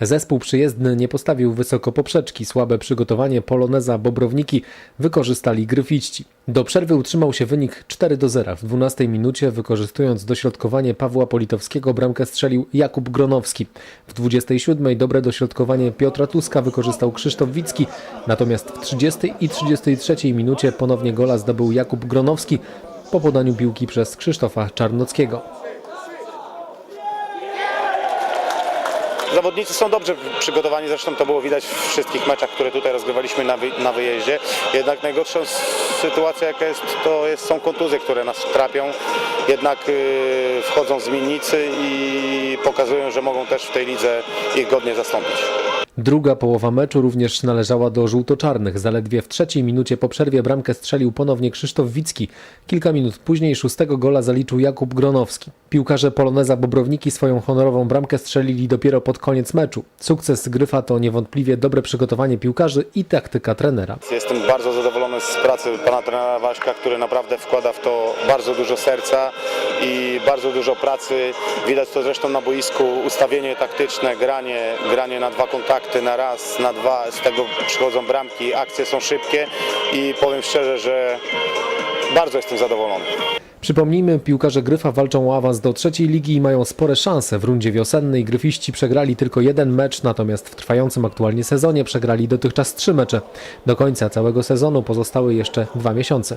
Zespół przyjezdny nie postawił wysoko poprzeczki. Słabe przygotowanie poloneza Bobrowniki wykorzystali gryfiści. Do przerwy utrzymał się wynik 4 do 0. W 12 minucie wykorzystując dośrodkowanie Pawła Politowskiego bramkę strzelił Jakub Gronowski. W 27 dobre dośrodkowanie Piotra Tuska wykorzystał Krzysztof Wicki. Natomiast w 30 i 33 minucie ponownie gola zdobył Jakub Gronowski po podaniu piłki przez Krzysztofa Czarnockiego. Zawodnicy są dobrze przygotowani, zresztą to było widać w wszystkich meczach, które tutaj rozgrywaliśmy na, wy, na wyjeździe. Jednak najgorsza sytuacja jaka jest, to jest, są kontuzje, które nas trapią. Jednak yy, wchodzą zmiennicy i pokazują, że mogą też w tej lidze ich godnie zastąpić. Druga połowa meczu również należała do żółto-czarnych. Zaledwie w trzeciej minucie po przerwie bramkę strzelił ponownie Krzysztof Wicki. Kilka minut później szóstego gola zaliczył Jakub Gronowski. Piłkarze Poloneza Bobrowniki swoją honorową bramkę strzelili dopiero pod koniec meczu. Sukces Gryfa to niewątpliwie dobre przygotowanie piłkarzy i taktyka trenera. Jestem bardzo zadowolony z pracy pana trenera Waśka, który naprawdę wkłada w to bardzo dużo serca i bardzo dużo pracy. Widać to zresztą na boisku, ustawienie taktyczne, granie, granie na dwa kontakty, na raz, na dwa, z tego przychodzą bramki, akcje są szybkie i powiem szczerze, że bardzo jestem zadowolony. Przypomnijmy, piłkarze Gryfa walczą o awans do trzeciej ligi i mają spore szanse. W rundzie wiosennej Gryfiści przegrali tylko jeden mecz, natomiast w trwającym aktualnie sezonie przegrali dotychczas trzy mecze. Do końca całego sezonu pozostały jeszcze dwa miesiące.